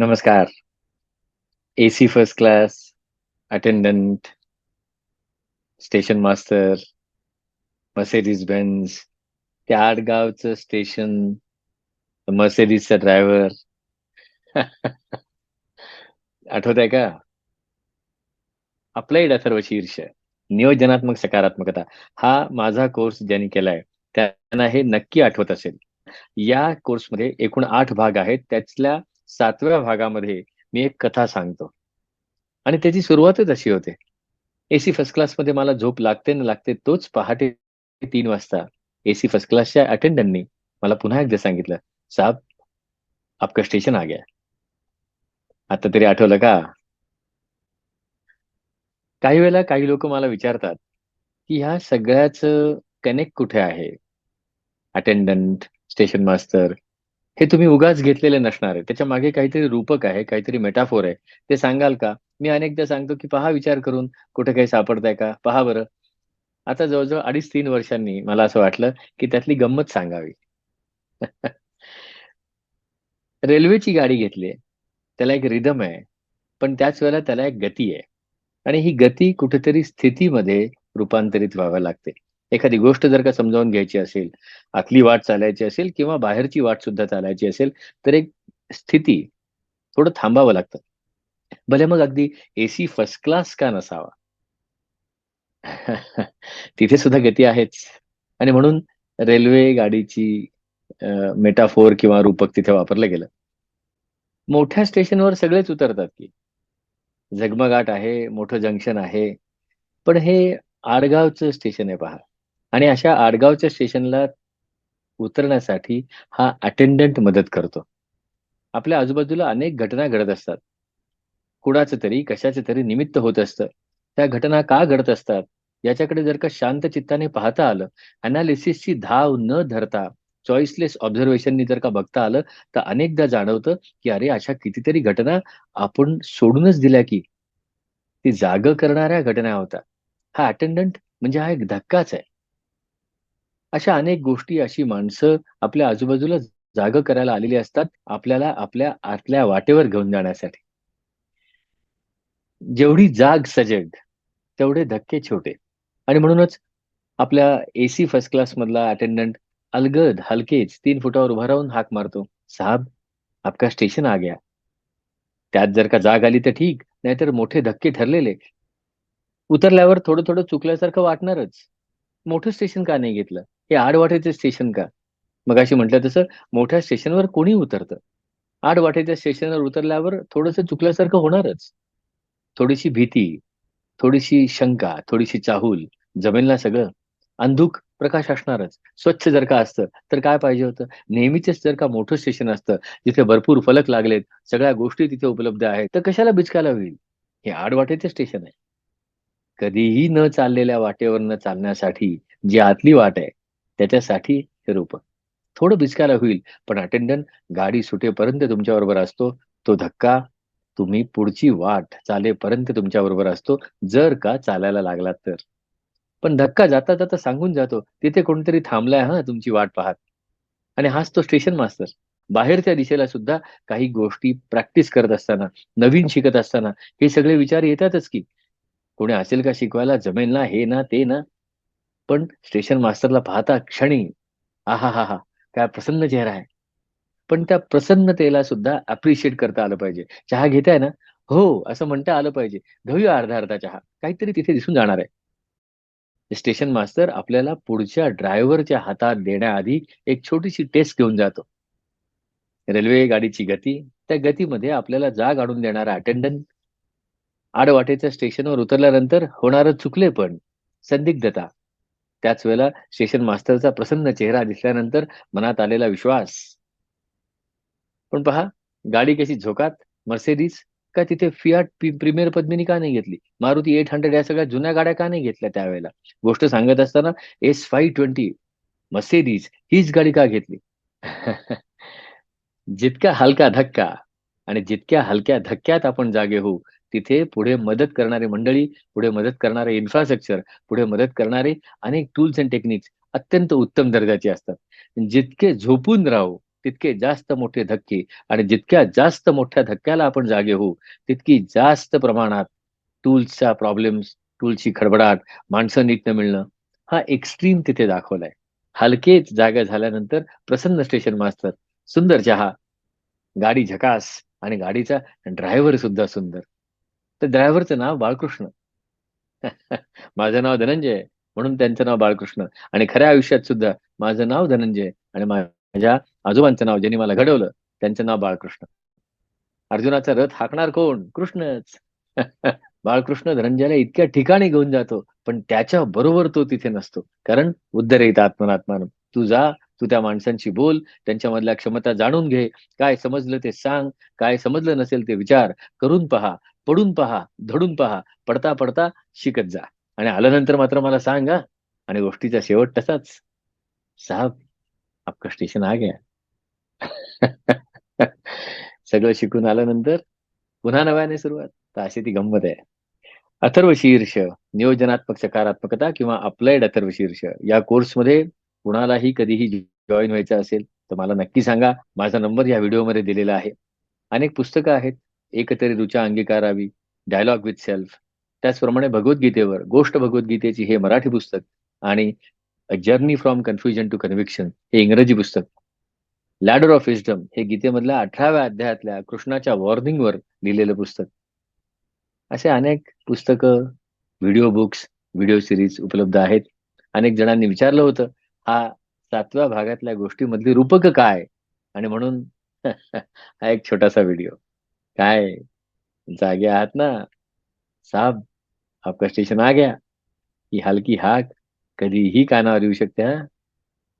नमस्कार. AC first class attendant station master Mercedes Benz त्या आडगावचं station मर्सेडीजचा driver आठवत आहे का अप्लाइड अथर्व शीर्ष नियोजनात्मक सकारात्मकता. हा माझा कोर्स ज्यांनी केलाय त्यांना हे नक्की आठवत असेल. या कोर्समध्ये एकूण आठ भाग आहेत. त्यातल्या सातव्या भागामध्ये मी एक कथा सांगतो. आणि त्याची सुरुवातच अशी होते. एसी फर्स्ट क्लासमध्ये मला झोप लागते ना लागते तोच पहाटे तीन वाजता एसी फर्स्ट क्लासच्या अटेंडंटनी मला पुन्हा एकदा सांगितलं साहेब आपका स्टेशन आ गया. आता तरी आठवलं का? काही वेळेला काही लोक मला विचारतात की ह्या सगळ्याच कनेक्ट कुठे आहे? अटेंडंट स्टेशन मास्टर हे तुम्ही उगाच घेतलेले नसणार आहे. त्याच्यामागे काहीतरी रूपक आहे काहीतरी मेटाफोर आहे. ते सांगाल का? मी अनेकदा सांगतो की पहा विचार करून कुठे काही सापडताय का? पहा बरं. आता जवळजवळ अडीच तीन वर्षांनी मला असं वाटलं की त्यातली गंमत सांगावी. रेल्वेची गाडी घेतली त्याला एक रिदम आहे. पण त्याच वेळेला त्याला एक गती आहे. आणि ही गती कुठेतरी स्थितीमध्ये रूपांतरित व्हावी लागते. एखादी गोष्ट जर का समजावून घ्यायची असेल आतली वाट चालायची असेल किंवा बाहेरची वाट सुद्धा चालायची असेल तर एक स्थिती थोडं थांबावं लागतं. भले मग अगदी एसी फर्स्ट क्लास का नसावा? तिथे सुद्धा गती आहेच. आणि म्हणून रेल्वे गाडीची मेटाफोर किंवा रूपक तिथे वापरलं गेलं. मोठ्या स्टेशनवर सगळेच उतरतात की. झगमगाट आहे मोठं जंक्शन आहे. पण हे आडगावचं स्टेशन आहे पहा. आणि अशा आडगावच्या स्टेशनला उतरण्यासाठी हा अटेंडंट मदत करतो. आपल्या आजूबाजूला अनेक घटना घडत असतात. कुणाचं तरी कशाचं तरी निमित्त होत असतं. त्या घटना का घडत असतात? याच्याकडे जर का शांत चित्ताने पाहता आलं अनालिसिसची धाव न धरता चॉईसलेस ऑब्झर्वेशननी जर का बघता आलं तर अनेकदा जाणवतं की अरे अशा कितीतरी घटना आपण सोडूनच दिल्या की ती जाग करणाऱ्या घटना होत्या हा अटेंडंट म्हणजे हा एक धक्काच आहे. अशा अनेक गोष्टी अशी माणसं आपल्या आजूबाजूला जाग करायला आलेली असतात आपल्याला आपल्या आतल्या वाटेवर घेऊन जाण्यासाठी. जेवढी जाग सजग तेवढे धक्के छोटे. आणि म्हणूनच आपल्या एसी फर्स्ट क्लास मधला अटेंडंट अलगद हलकेच तीन फुटावर उभा राहून हाक मारतो साहब आपका स्टेशन आ गया. त्यात जर का जाग आली तर ठीक नाहीतर मोठे धक्के ठरलेले. उतरल्यावर थोडं थोडं चुकल्यासारखं वाटणारच. मोठं स्टेशन का नाही घेतलं? हे आडवाटेचं स्टेशन का? मग अशी म्हटलं तसं मोठ्या स्टेशनवर कोणी उतरतं? आडवाटेच्या स्टेशनवर उतरल्यावर थोडंसं चुकल्यासारखं होणारच. थोडीशी भीती थोडीशी शंका थोडीशी चाहूल जमेल ना सगळं. अंधुक प्रकाश असणारच. स्वच्छ जर का असतं तर काय पाहिजे होतं? नेहमीचेच जर का मोठं स्टेशन असतं जिथे भरपूर फलक लागलेत सगळ्या गोष्टी तिथे उपलब्ध आहेत तर कशाला बिचकायला होईल? हे आडवाटेचे स्टेशन आहे. कधीही न चाललेल्या वाटेवर चालण्यासाठी जी आतली वाट आहे त्याच्यासाठी हे रूप. थोडं बिचकायला होईल पण अटेंडंट गाडी सुटेपर्यंत तुमच्या बरोबर असतो. तो धक्का तुम्ही पुढची वाट चालेपर्यंत तुमच्या बरोबर असतो जर का चालायला लागला तर. पण धक्का जाता जाता सांगून जातो तिथे कोणतरी थांबलाय हा तुमची वाट पाहत. आणि हाच तो स्टेशन मास्तर बाहेरच्या दिशेला सुद्धा काही गोष्टी प्रॅक्टिस करत असताना नवीन शिकत असताना हे सगळे विचार येतातच की कोणी असेल का शिकवायला? जमेल ना हे ना ते ना. पण स्टेशन मास्टरला पाहता क्षणी आहा हा हा काय प्रसन्न चेहरा आहे. पण त्या प्रसन्नतेला सुद्धा अप्रिशिएट करता आलं पाहिजे. चहा घेताय ना? हो असं म्हणता आलं पाहिजे. घेऊया अर्धा अर्धा चहा. काहीतरी तिथे दिसून जाणार आहे. स्टेशन मास्तर आपल्याला पुढच्या ड्रायव्हरच्या हातात देण्याआधी एक छोटीशी टेस्ट घेऊन जातो. रेल्वे गाडीची गती त्या गतीमध्ये आपल्याला जाग आणून देणारा अटेंडंट आडवाटेच्या स्टेशनवर उतरल्यानंतर होणार चुकले पण संदिग्धता. त्याच वेळेला स्टेशन मास्टरचा प्रसन्न चेहरा दिसल्यानंतर मनात आलेला विश्वास. पण पहा गाडी कशी झोकात? मर्सेडीज का तिथे फियाट प्रीमियर पद्मिनी का नाही घेतली? मारुती एट हंड्रेड या सगळ्या जुन्या गाड्या का नाही घेतल्या त्यावेळेला? गोष्ट सांगत असताना एस फाईव्ह ट्वेंटी मर्सेडीज हीच गाडी का घेतली? जितका हलका धक्का आणि जितक्या हलक्या धक्क्यात आपण जागे होऊ तिथे पुढे मदत करणारे मंडळी पुढे मदत करणारे इन्फ्रास्ट्रक्चर पुढे मदत करणारे अनेक टूल्स अँड टेक्निक्स अत्यंत उत्तम दर्जाचे असतात. जितके झोपून राहू तितके जास्त मोठे धक्के आणि जितक्या जास्त मोठ्या धक्क्याला आपण जागे होऊ तितकी जास्त प्रमाणात टूल्सचा प्रॉब्लेम्स टूल्सची खडबडाट माणसं नीट न मिळणं हा एक्स्ट्रीम तिथे दाखवलाय. हलकेच जागा झाल्यानंतर प्रसन्न स्टेशन मास्तर सुंदर चहा गाडी झकास आणि गाडीचा ड्रायव्हर सुद्धा सुंदर. तर ड्रायव्हरचं नाव बाळकृष्ण. माझं नाव धनंजय म्हणून त्यांचं नाव बाळकृष्ण. आणि खऱ्या आयुष्यात सुद्धा माझं नाव धनंजय आणि माझ्या आजोबांचं नाव ज्यांनी मला घडवलं त्यांचं नाव बाळकृष्ण. अर्जुनाचा रथ हाकणार कोण? कृष्णच. बाळकृष्ण धनंजयला इतक्या ठिकाणी घेऊन जातो पण त्याच्या बरोबर तो तिथे नसतो. कारण उद्धरेत आत्मनात्मान. तू जा तू त्या माणसांशी बोल त्यांच्यामधल्या क्षमता जाणून घे. काय समजलं ते सांग काय समजलं नसेल ते विचार करून पहा. पडून पहा धडून पहा पडता पडता शिकत जा. आणि आल्यानंतर मात्र मला सांगा आणि गोष्टीचा शेवट तसाच. साहब आपका स्टेशन आ गया. सगळं शिकून आल्यानंतर पुन्हा नव्याने सुरुवात. तर अशी ती गंमत आहे. अथर्व शीर्ष नियोजनात्मक सकारात्मकता किंवा अप्लाइड अथर्व शीर्ष या कोर्समध्ये कुणालाही कधीही जॉईन व्हायचं असेल तर मला नक्की सांगा. माझा नंबर या व्हिडिओमध्ये दिलेला आहे. अनेक पुस्तकं आहेत. एकतरी रुचा अंगीकारावी. डायलॉग विथ सेल्फ त्याचप्रमाणे भगवद्गीतेवर गोष्ट भगवद्गीतेची हे मराठी पुस्तक आणि a journey from confusion to conviction हे इंग्रजी पुस्तक. लॅडर ऑफ विस्डम हे गीतेमधल्या अठराव्या अध्यायातल्या कृष्णाच्या वॉर्निंगवर लिहिलेलं पुस्तक. असे अनेक पुस्तकं व्हिडिओ बुक्स व्हिडिओ सिरीज उपलब्ध आहेत. अनेक जणांनी विचारलं होतं हा सातव्या भागातल्या गोष्टीमधली रूपक काय? आणि म्हणून हा एक छोटासा व्हिडिओ काय? जागे आहात ना? साहब आपका स्टेशन आ गया. ही हलकी हाक कधीही कानावर येऊ शकते हा?